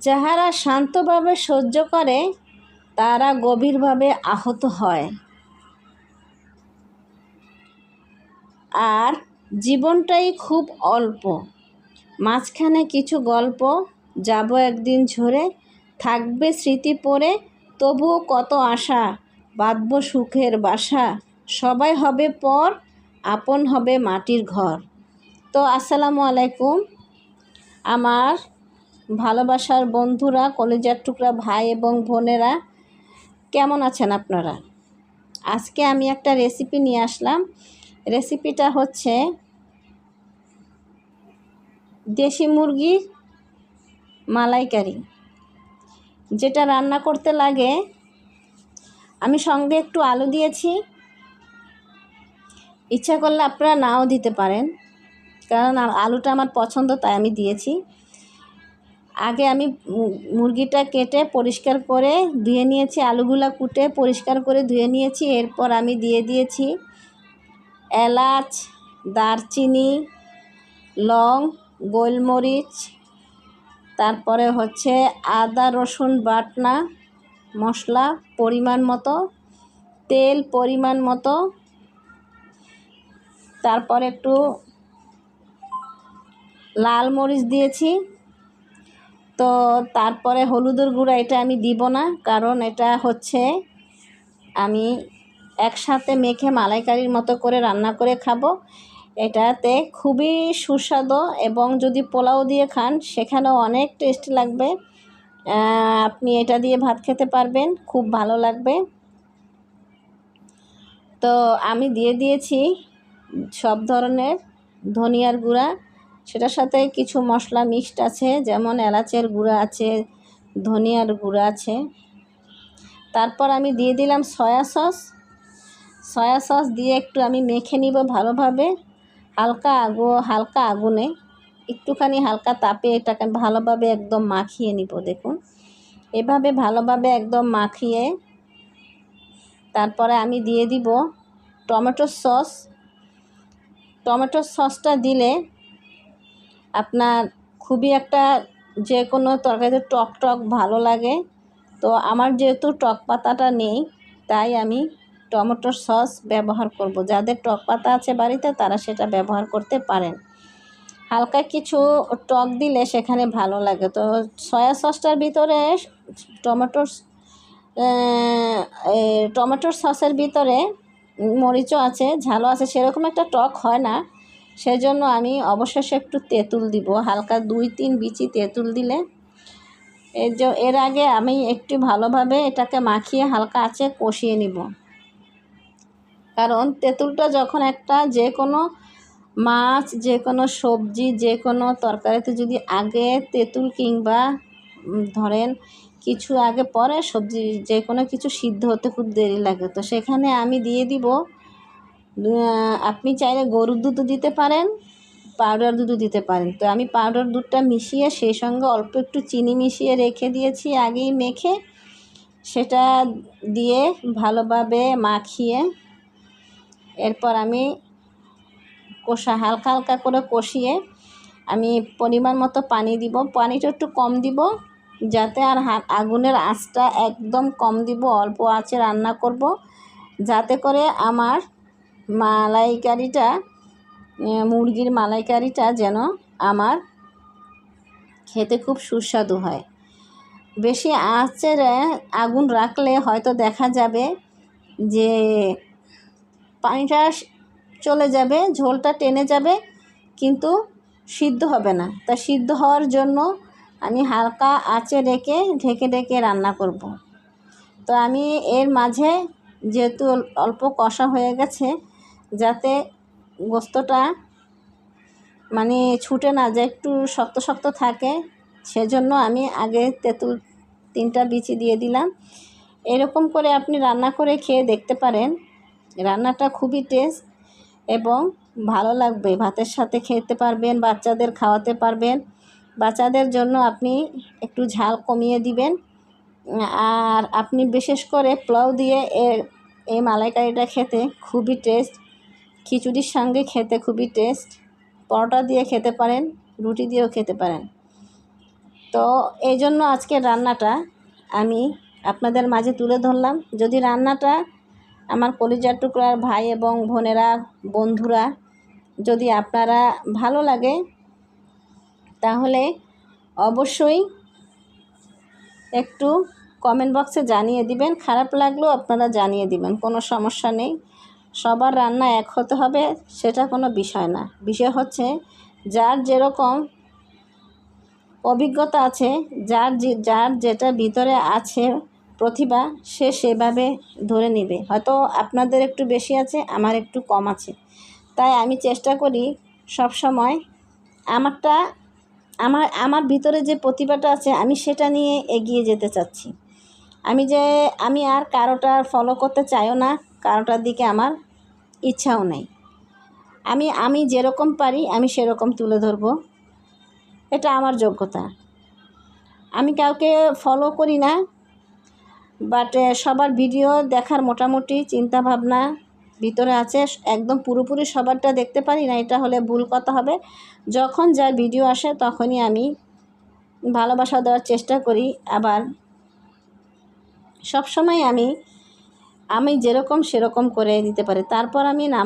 যাহারা শান্তভাবে সহ্য করে, তারা গভীরভাবে আহত হয়। আর জীবনটাই খুব অল্প। মাঝখানে কিছু গল্প, যাব একদিন ঝরে, থাকবে স্মৃতি পড়ে, তবুও কত আশা, বাঁধব সুখের বাসা, সবাই হবে পর, আপন হবে মাটির ঘর। তো আসসালামু আলাইকুম। আমার ভালোবাসার বন্ধুরা, কলেজার টুকরা ভাই এবং বোনেরা, কেমন আছেন আপনারা? আজকে আমি একটা রেসিপি নিয়ে আসলাম। রেসিপিটা হচ্ছে দেশি মুরগির মালাইকারি। যেটা রান্না করতে লাগে, আমি সঙ্গে একটু আলু দিয়েছি। ইচ্ছা করলে আপনারা নাও দিতে পারেন, কারণ আলুটা আমার পছন্দ, তাই আমি দিয়েছি। আগে আমি মুরগিটা কেটে পরিষ্কার করে ধুয়ে নিয়েছি, আলুগুলা কুটে পরিষ্কার করে ধুয়ে নিয়েছি, এরপর আমি দিয়ে দিয়েছি এলাচ, দারচিনি, লং, গোলমরিচ, তারপরে হচ্ছে আদা, রসুন, বাটনা, মশলা পরিমাণ মতো, তেল পরিমাণ মতো, তারপর একটু লাল মরিচ দিয়েছি। তো তারপরে হলুদের গুঁড়া এটা আমি দিব না, কারণ এটা হচ্ছে আমি একসাথে মেখে মালাইকারির মতো করে রান্না করে খাব। এটাতে খুবই সুস্বাদু এবং যদি পোলাও দিয়ে খান, সেখানেও অনেক টেস্ট লাগবে। আপনি এটা দিয়ে ভাত খেতে পারবেন, খুব ভালো লাগবে। তো আমি দিয়ে দিয়েছি সব ধরনের ধনিয়ার গুঁড়া সেটার সাথে কিছু মশলা মিক্সড আছে, যেমন এলাচের গুঁড়া আছে, ধনিয়ার গুঁড়া আছে। তারপর আমি দিয়ে দিলাম সয়া সস। সয়া সস দিয়ে একটু আমি মেখে নিব ভালোভাবে। হালকা আগু, হালকা আগুনে। একটুখানি হালকা তাপে এটাকে ভালোভাবে একদম মাখিয়ে নিব, দেখুন। এভাবে ভালোভাবে একদম মাখিয়ে তারপরে আমি দিয়ে দিব টমেটো সস। টমেটো সসটা দিলে আপনার খুবই একটা যে কোনো তরকারিতে টক টক ভালো লাগে। তো আমার যেহেতু টক পাতাটা নেই, তাই আমি টমেটোর সস ব্যবহার করব। যাদের টক পাতা আছে বাড়িতে, তারা সেটা ব্যবহার করতে পারেন। হালকা কিছু টক দিলে সেখানে ভালো লাগে। তো সয়া সসটার ভিতরে টমেটোর টমেটোর সসের ভিতরে মরিচও আছে, ঝালও আছে, সেরকম একটা টক হয় না। সেজন্য আমি অবশেষে একটু তেঁতুল দিব। হালকা দুই তিন বিচি তেঁতুল দিলে এর এর আগে আমি একটু ভালোভাবে এটাকে মাখিয়ে হালকা আছে কষিয়ে নিব। কারণ তেঁতুলটা যখন একটা যে কোনো মাছ যে কোনো সবজি যে কোনো তরকারিতে যদি আগে তেঁতুল কিংবা ধরেন কিছু আগে পরে সবজি যে কোনো কিছু সিদ্ধ হতে খুব দেরি লাগে। তো সেখানে আমি দিয়ে দিব আপনি চাইলে গরুর দুধও দিতে পারেন পাউডার দুধও দিতে পারেন। তো আমি পাউডার দুধটা মিশিয়ে সেই সঙ্গে অল্প একটু চিনি মিশিয়ে রেখে দিয়েছি, আগেই মেখে। সেটা দিয়ে ভালোভাবে মাখিয়ে এরপর আমি কষা, হালকা হালকা করে কষিয়ে আমি পরিমাণ মতো পানি দিব। পানিটা একটু কম দিব, যাতে আর আগুনের আঁচটা একদম কম দিব। অল্প আঁচে রান্না করব, যাতে করে আমার মালাইকারিটা মুরগির মালাইকারিটা যেন আমার খেতে খুব সুস্বাদু হয় বেশি আঁচের আগুন রাখলে হয়তো দেখা যাবে যে পানিটা চলে যাবে, ঝোলটা টেনে যাবে, কিন্তু সিদ্ধ হবে না তা সিদ্ধ হওয়ার জন্য আমি হালকা আঁচে রেখে ঢেকে ঢেকে রান্না করব। তো আমি এর মাঝে যেহেতু অল্প কষা হয়ে গেছে যাতে গোস্তটা মানে ছুটে না যায়, একটু শক্ত শক্ত থাকে। সেজন্য আমি আগে তেঁতুল তিনটা বিচি দিয়ে দিলাম। এরকম করে আপনি রান্না করে খেয়ে দেখতে পারেন। রান্নাটা খুবই টেস্ট এবং ভালো লাগবে। ভাতের সাথে খেতে পারবেন, বাচ্চাদের খাওয়াতে পারবেন। বাচ্চাদের জন্য আপনি একটু ঝাল কমিয়ে দিবেন। আর আপনি বিশেষ করে পোলাও দিয়ে এর এই মালাইকারিটা খেতে খুবই টেস্ট খিচুড়ির সঙ্গে খেতে খুবই টেস্ট পরোটা দিয়ে খেতে পারেন, রুটি দিয়েও খেতে পারেন। তো এই জন্য আজকের রান্নাটা আমি আপনাদের মাঝে তুলে ধরলাম। যদি রান্নাটা আমার কলিজার টুকরার ভাই এবং বোনেরা, বন্ধুরা যদি আপনারা ভালো লাগে, তাহলে অবশ্যই একটু কমেন্ট বক্সে জানিয়ে দিবেন। খারাপ লাগলেও আপনারা জানিয়ে দিবেন, কোনো সমস্যা নেই। সবার রান্না এক হতে হবে, সেটা কোনো বিষয় না। বিষয় হচ্ছে, যার যেরকম অভিজ্ঞতা আছে, যার যার যেটা ভিতরে আছে প্রতিভা, সে সেভাবে ধরে নেবে। হয়তো আপনাদের একটু বেশি আছে, আমার একটু কম আছে। তাই আমি চেষ্টা করি সব সময় আমারটা, আমার আমার ভিতরে যে প্রতিভাটা আছে, আমি সেটা নিয়ে এগিয়ে যেতে চাচ্ছি। আমি যে, আমি আর কারোটা ফলো করতে চাইও না, কারোটার দিকে আমার ইচ্ছাও নেই। আমি আমি যেরকম পারি, আমি সেরকম তুলে ধরবো। এটা আমার যোগ্যতা। আমি কাউকে ফলো করি না বাট সবার ভিডিও দেখার মোটামুটি চিন্তা ভাবনা ভিতরে আছে। একদম পুরোপুরি সবারটা দেখতে পারি না, এটা হলে ভুল কথা হবে। যখন যার ভিডিও আসে, তখনই আমি ভালোবাসা দেওয়ার চেষ্টা করি। আবার সব সময় আমি আমি যেরকম সেরকম করে দিতে পারি। তারপর আমি নাম